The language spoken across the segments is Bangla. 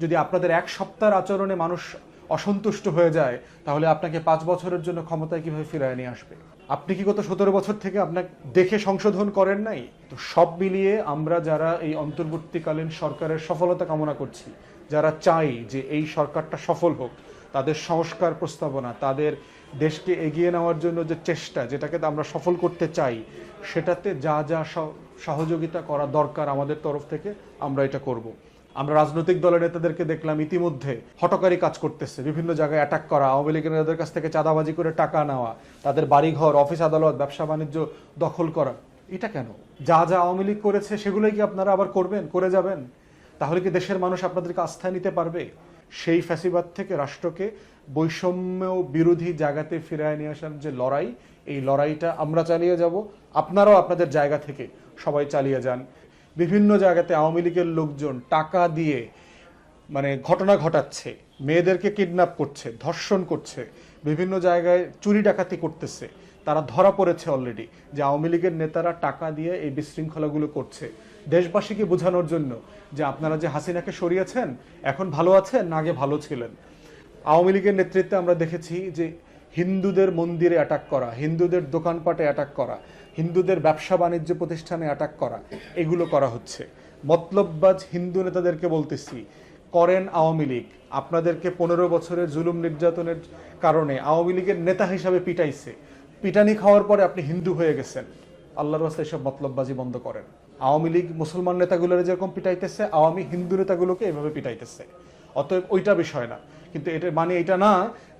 যদি আপনাদের এক সপ্তাহের আচরণে মানুষ অসন্তুষ্ট হয়ে যায়, তাহলে আপনাকে পাঁচ বছরের জন্য ক্ষমতায় কীভাবে ফিরায় নিয়ে আসবে? আপনি কি গত সতেরো বছর থেকে আপনাকে দেখে সংশোধন করেন নাই? তো সব মিলিয়ে আমরা যারা এই অন্তর্বর্তীকালীন সরকারের সফলতা কামনা করছি, যারা চাই যে এই সরকারটা সফল হোক, তাদের সংস্কার প্রস্তাবনা, তাদের দেশকে এগিয়ে নেওয়ার জন্য যে চেষ্টা, যেটাকে আমরা সফল করতে চাই, সেটাতে যা যা সহ- সহযোগিতা করা দরকার আমাদের তরফ থেকে, আমরা এটা করব। আমরা রাজনৈতিক দলের নেতাদেরকে দেখলাম ইতিমধ্যে হটকারী কাজ করতেছে, বিভিন্ন জায়গায় অ্যাটাক করা, আওয়ামী লীগের নেতাদের কাছ থেকে চাঁদাবাজি করে টাকা নেওয়া, তাদের বাড়িঘর অফিস আদালত, ব্যবসা বাণিজ্য দখল করা। এটা কেন? যা যা আওয়ামী লীগ করেছে সেগুলোই কি আপনারা আবার করবেন, করে যাবেন? তাহলে কি দেশের মানুষ আপনাদেরকে আস্থায় নিতে পারবে? সেই ফ্যাসিবাদ থেকে রাষ্ট্রকে বৈষম্য বিরোধী জায়গাতে ফিরায় নিয়ে আসার যে লড়াই, এই লড়াইটা আমরা চালিয়ে যাব। আপনারাও আপনাদের জায়গা থেকে সবাই চালিয়ে যান। বিভিন্ন জায়গাতে আওয়ামী লীগের লোকজন টাকা দিয়ে মানে ঘটনা ঘটাচ্ছে, মেয়েদেরকে কিডন্যাপ করছে, ধর্ষণ করছে, বিভিন্ন জায়গায় চুরি ডাকাতি করতেছে, তারা ধরা পড়েছে অলরেডি যে আওয়ামী লীগের নেতারা টাকা দিয়ে এই বিশৃঙ্খলাগুলো করছে। দেশবাসীকে বোঝানোর জন্য যে আপনারা যে হাসিনাকে সরিয়েছেন, এখন ভালো আছেন আগে ভালো ছিলেন। আওয়ামী লীগের নেতৃত্বে আমরা দেখেছি যে হিন্দুদের মন্দিরে অ্যাটাক করা, হিন্দুদের দোকানপাটে অ্যাটাক করা হিন্দুদের ব্যবসা বাণিজ্য প্রতিষ্ঠানে অ্যাটাক করা। এগুলো করা হচ্ছে। মতলববাজ হিন্দু নেতাদেরকে বলতেছি, করেন আওয়ামী লীগ। আপনাদেরকে পনেরো বছরের জুলুম নির্যাতনের কারণে আওয়ামী লীগের নেতা হিসাবে পিটাইছে। পিটানি খাওয়ার পরে আপনি হিন্দু হয়ে গেছেন। আল্লাহর রাস্তা এসব মতলববাজি বন্ধ করেন। আওয়ামী লীগ মুসলমান নেতাগুলোর যেরকম পিটাইতেছে, আওয়ামী হিন্দু নেতাগুলোকে এভাবে পিটাইতেছে। অতএব ওইটা বিষয় না। কিন্তু এটা মানে এটা না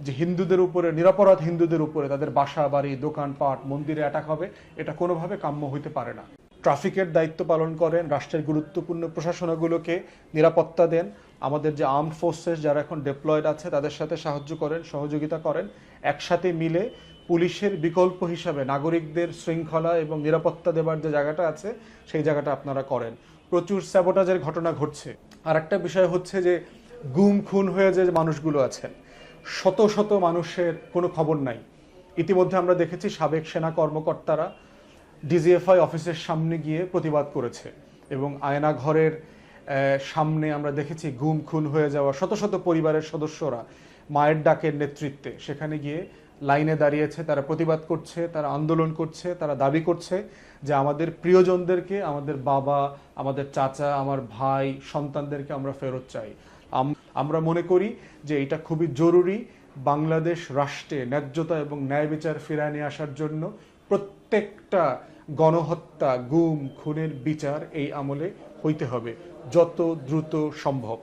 যে হিন্দুদের উপরে, নিরাপরাধ হিন্দুদের উপরে তাদের বাসা, বাড়ি দোকানপাট মন্দিরে অ্যাটাক হবে, এটা কোনোভাবে কাম্য হইতে পারে না। ট্রাফিকের দায়িত্ব পালন করেন, রাষ্ট্রের গুরুত্বপূর্ণ প্রশাসনগুলোকে নিরাপত্তা দেন। আমাদের যে আর্ম ফোর্সেস যারা এখন ডেপ্লয়েড আছে, তাদের সাথে সাহায্য করেন, সহযোগিতা করেন। একসাথে মিলে পুলিশের বিকল্প হিসাবে নাগরিকদের শৃঙ্খলা এবং নিরাপত্তা দেবার যে জায়গাটা আছে, সেই জায়গাটা আপনারা করেন। প্রচুর স্যাবোটাজের ঘটনা ঘটছে। আর একটা বিষয় হচ্ছে যে গুম খুন হয়ে যে মানুষগুলো আছেন, শত শত মানুষের কোনো খবর নাই। ইতিমধ্যে আমরা দেখেছি সাবেক সেনা কর্মকর্তারা ডিজিএফআই অফিসের সামনে গিয়ে প্রতিবাদ করেছে এবং আয়না ঘরের সামনে আমরা দেখেছি গুম খুন হয়ে যাওয়া শত শত পরিবারের সদস্যরা মায়ের ডাকের নেতৃত্বে সেখানে গিয়ে লাইনে দাঁড়িয়েছে, তারা প্রতিবাদ করছে, তারা আন্দোলন করছে, তারা দাবি করছে যে আমাদের প্রিয়জনদেরকে, আমাদের বাবা, আমাদের চাচা, আমার ভাই, সন্তানদেরকে আমরা ফেরত চাই। আমরা মনে করি যে এটা খুবই জরুরি বাংলাদেশ রাষ্ট্রে ন্যায্যতা এবং ন্যায় বিচার ফিরায় নিয়ে আসার জন্য প্রত্যেকটা গণহত্যা, গুম, খুনের বিচার এই আমলে হইতে হবে, যত দ্রুত সম্ভব।